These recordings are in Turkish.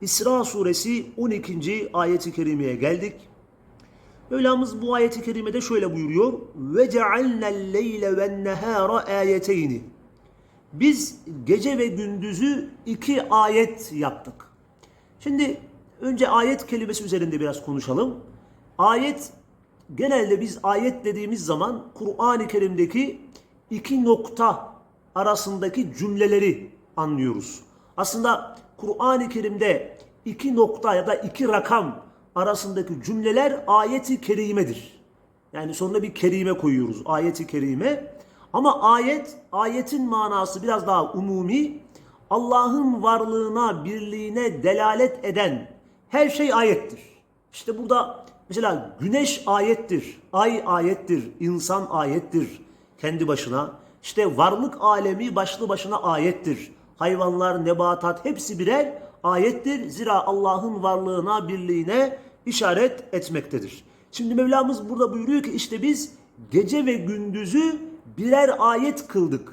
İsra suresi 12. ayeti kerimeye geldik. Mevlamız bu ayeti kerimede şöyle buyuruyor. Ve cealnel leyle ve nehara ayeteyni. Biz gece ve gündüzü iki ayet yaptık. Şimdi önce ayet kelimesi üzerinde biraz konuşalım. Ayet genelde biz ayet dediğimiz zaman Kur'an-ı Kerim'deki iki nokta arasındaki cümleleri anlıyoruz. Aslında Kur'an-ı Kerim'de iki nokta ya da iki rakam arasındaki cümleler ayeti kerimedir. Yani sonuna bir kerime koyuyoruz ayeti kerime. Ama ayet, ayetin manası biraz daha umumi. Allah'ın varlığına, birliğine delalet eden her şey ayettir. İşte burada mesela güneş ayettir, ay ayettir, insan ayettir kendi başına. İşte varlık alemi başlı başına ayettir. Hayvanlar, nebatat hepsi birer ayettir. Zira Allah'ın varlığına, birliğine işaret etmektedir. Şimdi Mevlamız burada buyuruyor ki işte biz gece ve gündüzü birer ayet kıldık.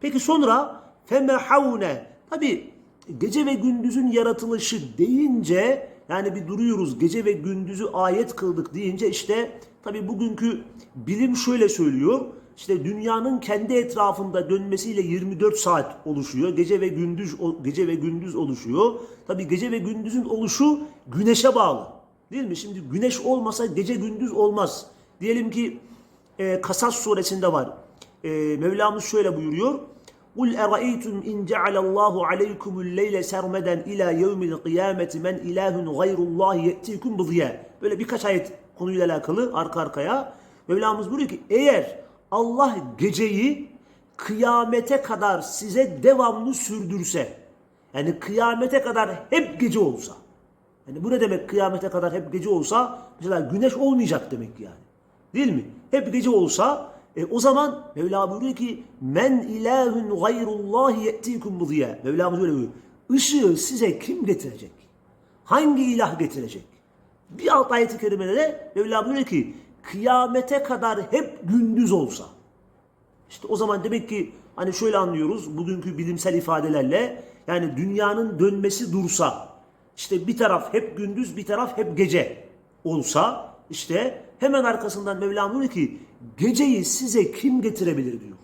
Peki sonra femehavne tabi gece ve gündüzün yaratılışı deyince yani bir duruyoruz gece ve gündüzü ayet kıldık deyince işte tabi bugünkü bilim şöyle söylüyor İşte dünyanın kendi etrafında dönmesiyle 24 saat oluşuyor. Gece ve gündüz gece ve gündüz oluşuyor. Tabi gece ve gündüzün oluşu güneşe bağlı. Değil mi? Şimdi güneş olmasa gece gündüz olmaz. Diyelim ki e, Kasas suresinde var. E, Mevlamız şöyle buyuruyor. قُلْ اَرَأَيْتُمْ اِنْ جَعَلَ اللّٰهُ عَلَيْكُمُ اللَّيْلَ سَرْمَدًا اِلَى يَوْمِ الْقِيَامَةِ مَنْ اِلَٰهٌ غَيْرُ اللّٰهِ يَأْتِيكُمْ بِضِيَا Böyle birkaç ayet konuyla alakalı arka arkaya. Mevlamız buyuruyor ki eğer Allah geceyi kıyamete kadar size devamlı sürdürse, yani kıyamete kadar hep gece olsa, yani bu ne demek kıyamete kadar hep gece olsa, mesela güneş olmayacak demek yani. Değil mi? Hep gece olsa, e, o zaman Mevla buyuruyor ki, men ilahun gayrullahi ye'tikum budiye. Mevlamız öyle buyuruyor. Işığı size kim getirecek? Hangi ilah getirecek? Bir alt ayeti kerimede de Mevla buyuruyor ki, kıyamete kadar hep gündüz olsa. İşte o zaman demek ki hani şöyle anlıyoruz bugünkü bilimsel ifadelerle yani dünyanın dönmesi dursa işte bir taraf hep gündüz bir taraf hep gece olsa işte hemen arkasından Mevlam diyor ki geceyi size kim getirebilir diyor.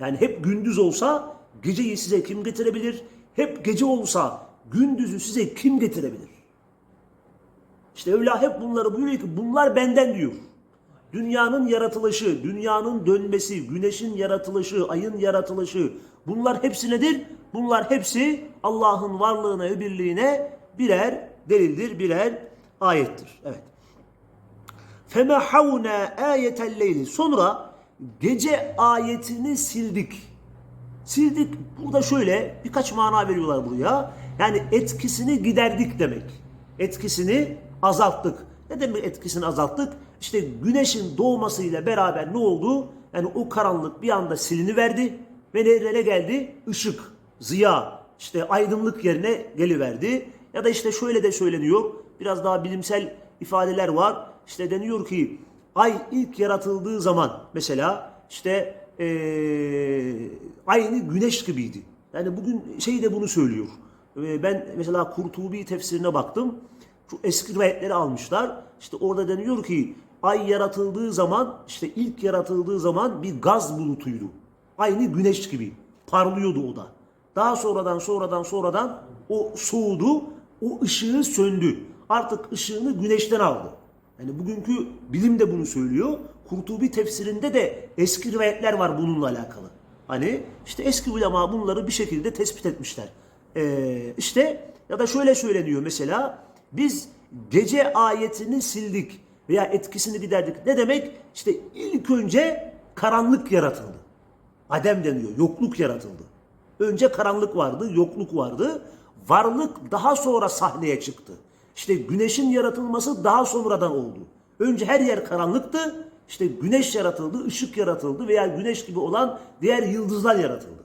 Yani hep gündüz olsa geceyi size kim getirebilir? Hep gece olsa gündüzü size kim getirebilir? İşte Evla hep bunları buyuruyor ki bunlar benden diyor. Dünyanın yaratılışı, dünyanın dönmesi, güneşin yaratılışı, ayın yaratılışı bunlar hepsi nedir? Bunlar hepsi Allah'ın varlığına ve birliğine birer delildir, birer ayettir. Evet. Femehavne ayetel leyli. Sonra gece ayetini sildik. Sildik burada şöyle birkaç mana veriyorlar buraya. Yani etkisini giderdik demek. Etkisini azalttık. Ne demek etkisini azalttık? İşte güneşin doğmasıyla beraber ne oldu? Yani o karanlık bir anda silini verdi ve nereye geldi? Işık, ziya, işte aydınlık yerine geliverdi. Ya da işte şöyle de söyleniyor. Biraz daha bilimsel ifadeler var. İşte deniyor ki ay ilk yaratıldığı zaman mesela işte ee, aynı güneş gibiydi. Yani bugün şey de bunu söylüyor. Ee, ben mesela Kurtubi tefsirine baktım. Şu eski rivayetleri almışlar. İşte orada deniyor ki ay yaratıldığı zaman işte ilk yaratıldığı zaman bir gaz bulutuydu. Aynı güneş gibi parlıyordu o da. Daha sonradan sonradan sonradan o soğudu, o ışığı söndü. Artık ışığını güneşten aldı. Yani bugünkü bilim de bunu söylüyor. Kurtubi tefsirinde de eski rivayetler var bununla alakalı. Hani işte eski ulema bunları bir şekilde tespit etmişler. Ee, işte ya da şöyle söyleniyor mesela biz gece ayetini sildik veya etkisini giderdik. Ne demek? İşte ilk önce karanlık yaratıldı. Adem deniyor. Yokluk yaratıldı. Önce karanlık vardı, yokluk vardı. Varlık daha sonra sahneye çıktı. İşte güneşin yaratılması daha sonradan oldu. Önce her yer karanlıktı. İşte güneş yaratıldı, ışık yaratıldı veya güneş gibi olan diğer yıldızlar yaratıldı.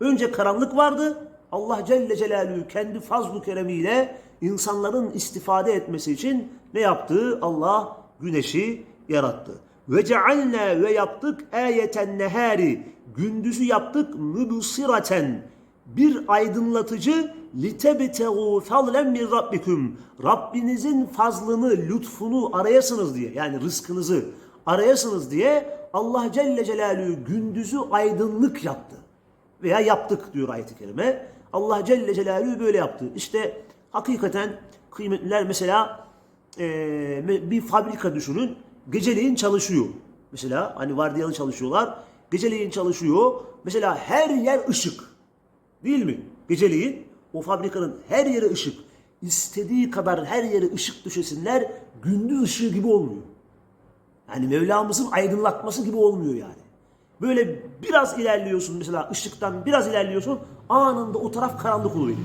Önce karanlık vardı. Allah Celle Celaluhu kendi fazlu keremiyle insanların istifade etmesi için ne yaptı? Allah güneşi yarattı. Ve cealna ve yaptık ayeten nehari. Gündüzü yaptık mübsiraten. Bir aydınlatıcı litebtegu fadlen min rabbikum. Rabbinizin fazlını, lütfunu arayasınız diye. Yani rızkınızı arayasınız diye Allah Celle Celaluhu gündüzü aydınlık yaptı veya yaptık diyor ayet-i kerime. Allah Celle Celaluhu böyle yaptı. İşte hakikaten kıymetliler mesela eee, bir fabrika düşünün. Geceleyin çalışıyor. Mesela hani vardiyalı çalışıyorlar. Geceleyin çalışıyor. Mesela her yer ışık. Değil mi? Geceleyin o fabrikanın her yeri ışık. İstediği kadar her yere ışık düşesinler gündüz ışığı gibi olmuyor. Yani Mevlamızın aydınlatması gibi olmuyor yani. Böyle biraz ilerliyorsun mesela ışıktan biraz ilerliyorsun anında o taraf karanlık oluyor.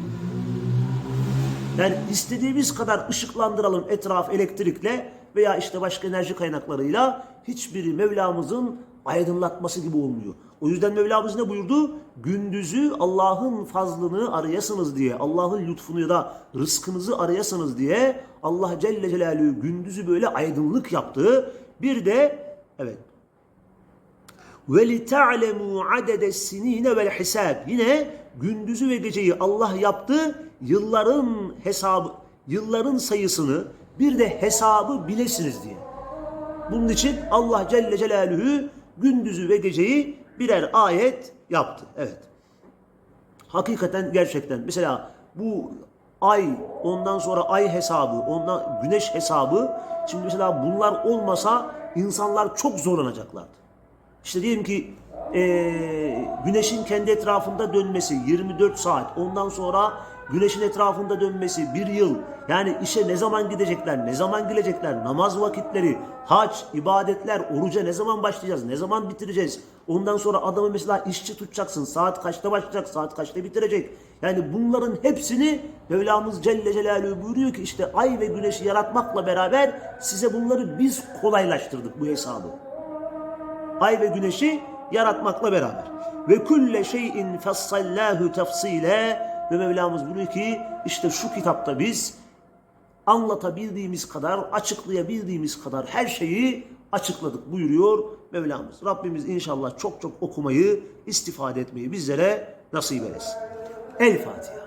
Yani istediğimiz kadar ışıklandıralım etraf elektrikle veya işte başka enerji kaynaklarıyla hiçbiri Mevlamızın aydınlatması gibi olmuyor. O yüzden Mevlamız ne buyurdu? Gündüzü Allah'ın fazlını arayasınız diye, Allah'ın lütfunu ya da rızkınızı arayasınız diye Allah Celle Celaluhu gündüzü böyle aydınlık yaptı. Bir de evet ve li ta'lemu adede sinine vel hisab. Yine gündüzü ve geceyi Allah yaptı. Yılların hesabı, yılların sayısını bir de hesabı bilesiniz diye. Bunun için Allah Celle Celaluhu gündüzü ve geceyi birer ayet yaptı. Evet. Hakikaten gerçekten mesela bu ay ondan sonra ay hesabı ondan güneş hesabı şimdi mesela bunlar olmasa insanlar çok zorlanacaklardı. İşte diyelim ki eee, güneşin kendi etrafında dönmesi 24 saat. Ondan sonra güneşin etrafında dönmesi bir yıl. Yani işe ne zaman gidecekler ne zaman gelecekler? Namaz vakitleri hac ibadetler oruca ne zaman başlayacağız ne zaman bitireceğiz? Ondan sonra adamı mesela işçi tutacaksın. Saat kaçta başlayacak saat kaçta bitirecek? Yani bunların hepsini Mevlamız Celle Celaluhu buyuruyor ki işte ay ve güneşi yaratmakla beraber size bunları biz kolaylaştırdık bu hesabı. Ay ve güneşi yaratmakla beraber. Ve kulle şeyin fessallahu tefsile ve Mevlamız buyuruyor ki işte şu kitapta biz anlatabildiğimiz kadar, açıklayabildiğimiz kadar her şeyi açıkladık buyuruyor Mevlamız. Rabbimiz inşallah çok çok okumayı, istifade etmeyi bizlere nasip eylesin. El Fatiha.